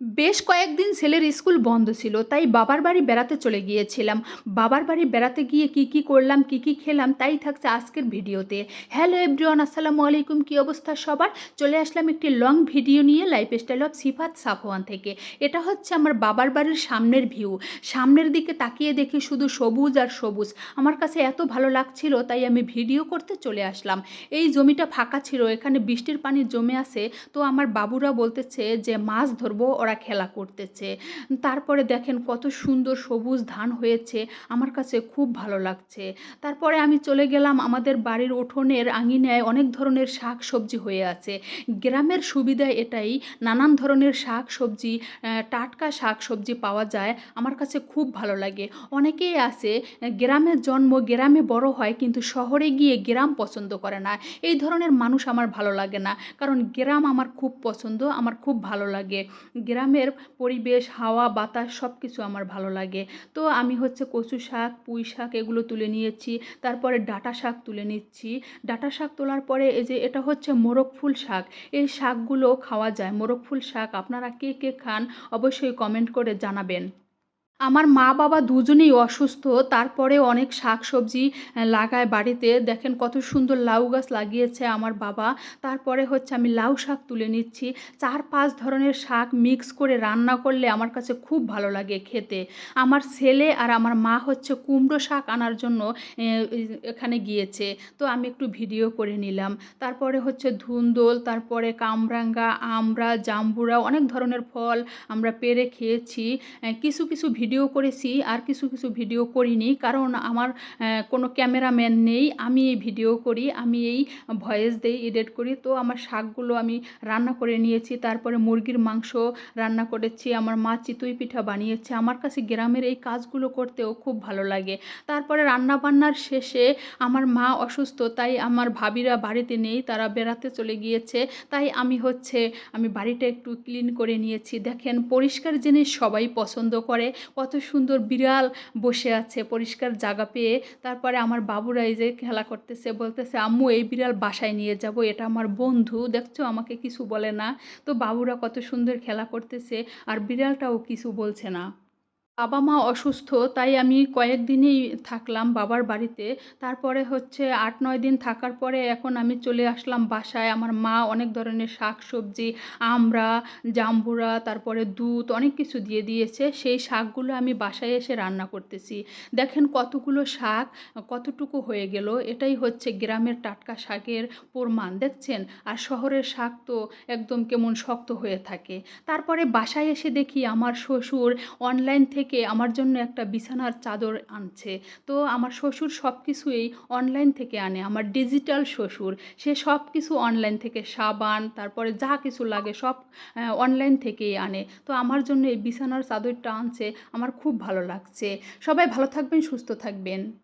বেশ কয়েকদিন ছেলের স্কুল বন্ধ ছিল, তাই বাবার বাড়ি বেড়াতে চলে গিয়েছিলাম। বাবার বাড়ি বেড়াতে গিয়ে কি কি করলাম, কি কি খেলাম, তাই থাকছে আজকের ভিডিওতে। হ্যালো এভরিওয়ান, আসসালামু আলাইকুম, কী অবস্থা সবার? চলে আসলাম একটি লং ভিডিও নিয়ে life style of Sifat Safwan থেকে। এটা হচ্ছে আমার বাবার বাড়ির সামনের ভিউ। সামনের দিকে তাকিয়ে দেখি শুধু সবুজ আর সবুজ। আমার কাছে এত ভালো লাগছিল, তাই আমি ভিডিও করতে চলে আসলাম। এই জমিটা ফাঁকা ছিল, এখানে বৃষ্টির পানি জমে আছে। তো আমার বাবুরা বলতেছে যে, মাছ ধরবো ওরা খেলা করতেছে। তারপরে দেখেন কত সুন্দর সবুজ ধান হয়েছে। আমার কাছে খুব ভালো লাগছে। তারপরে আমি চলে গেলাম আমাদের বাড়ির উঠোনের আঙিনায় অনেক ধরনের শাক সবজি হয়ে আছে। গ্রামের সুবিধা এটাই, নানান ধরনের শাক সবজি টাটকা শাক সবজি পাওয়া যায়। আমার কাছে খুব ভালো লাগে। অনেকেই আছে গ্রামের জন্ম, গ্রামে বড় হয়, কিন্তু শহরে গিয়ে গ্রাম পছন্দ করে না। এই ধরনের মানুষ আমার ভালো লাগে না। কারণ গ্রাম আমার খুব পছন্দ, আমার খুব ভালো লাগে। গ্রামের পরিবেশ, হাওয়া, বাতাস সব কিছু আমার ভালো লাগে। তো আমি হচ্ছে কচু শাক, পুঁই শাক এগুলো তুলে নিয়েছি, তারপরে ডাটা শাক তুলে নিচ্ছি। ডাটা শাক তোলার পরে এই যে এটা হচ্ছে মোরগ ফুল শাক, এই শাকগুলো খাওয়া যায়। মোরগ ফুল শাক আপনারা কে কে খান অবশ্যই কমেন্ট করে জানাবেন। আমার মা বাবা দুজনেই অসুস্থ, তারপরে অনেক শাক সবজি লাগায় বাড়িতে। দেখেন কত সুন্দর লাউ গাছ লাগিয়েছে আমার বাবা। তারপরে হচ্ছে আমি লাউ শাক তুলে নিচ্ছি। চার পাঁচ ধরনের শাক মিক্স করে রান্না করলে আমার কাছে খুব ভালো লাগে খেতে। আমার ছেলে আর আমার মা হচ্ছে কুমড়ো শাক আনার জন্য এখানে গিয়েছে। তো আমি একটু ভিডিও করে নিলাম। তারপরে হচ্ছে ধুন্দল, তারপরে কামরাঙ্গা আমরা জাম্বুরা, অনেক ধরনের ফল আমরা পেরে খেয়েছি। কিছু কিছু ভিডিও করেছি, আর কিছু কিছু ভিডিও করিনি। কারণ আমার কোনো ক্যামেরাম্যান নেই, আমি এই ভিডিও করি, আমি এই ভয়েস দেই, এডিট করি। তো আমার শাকগুলো আমি রান্না করে নিয়েছি, তারপরে মুরগির মাংস রান্না করেছি, আমার মা চিতই পিঠা বানিয়েছে। আমার কাছে গ্রামের এই কাজগুলো করতেও খুব ভালো লাগে। তারপরে রান্না বান্নার শেষে আমার মা অসুস্থ, তাই আমার ভাবিরা বাড়িতে নেই, তারা বেড়াতে চলে গিয়েছে। তাই আমি হচ্ছে, আমি বাড়িটা একটু ক্লিন করে নিয়েছি। দেখেন, পরিষ্কার জিনিস সবাই পছন্দ করে। কত সুন্দর বিড়াল বসে আছে, পরিষ্কার জায়গা পেয়ে। তারপরে আমার বাবুরা এই যে খেলা করতেছে, বলতেছে, আম্মু, এই বিড়াল বাসায় নিয়ে যাব, এটা আমার বন্ধু, দেখছ, আমাকে কিছু বলে না। তো বাবুরা কত সুন্দর খেলা করতেছে, আর বিড়ালটাও কিছু বলছে না। বাবা মা অসুস্থ, তাই আমি কয়েকদিনই থাকলাম বাবার বাড়িতে। তারপরে হচ্ছে আট, নয় দিন থাকার পরে এখন আমি চলে আসলাম বাসায়। আমার মা অনেক ধরনের শাক সবজি আমড়া জাম্বুরা, তারপরে দুধ অনেক কিছু দিয়ে দিয়েছে। সেই শাকগুলো আমি বাসায় এসে রান্না করতেছি। দেখেন কতগুলো শাক, কতটুকু হয়ে গেল। এটাই হচ্ছে গ্রামের টাটকা শাকের প্রমাণ, দেখছেন? আর শহরের শাক তো একদম কেমন শক্ত হয়ে থাকে। তারপরে বাসায় এসে দেখি আমার শ্বশুর অনলাইন থেকে আমার জন্য একটা বিছানার চাদর আনছে। তো আমার শ্বশুর সব কিছুই অনলাইন থেকে আনে, আমার ডিজিটাল শ্বশুর। সে সব কিছু অনলাইন থেকে, সাবান, তারপরে যা কিছু লাগে সব অনলাইন থেকেই আনে। তো আমার জন্য এই বিছানার চাদরটা আনছে, আমার খুব ভালো লাগছে। সবাই ভালো থাকবেন, সুস্থ থাকবেন।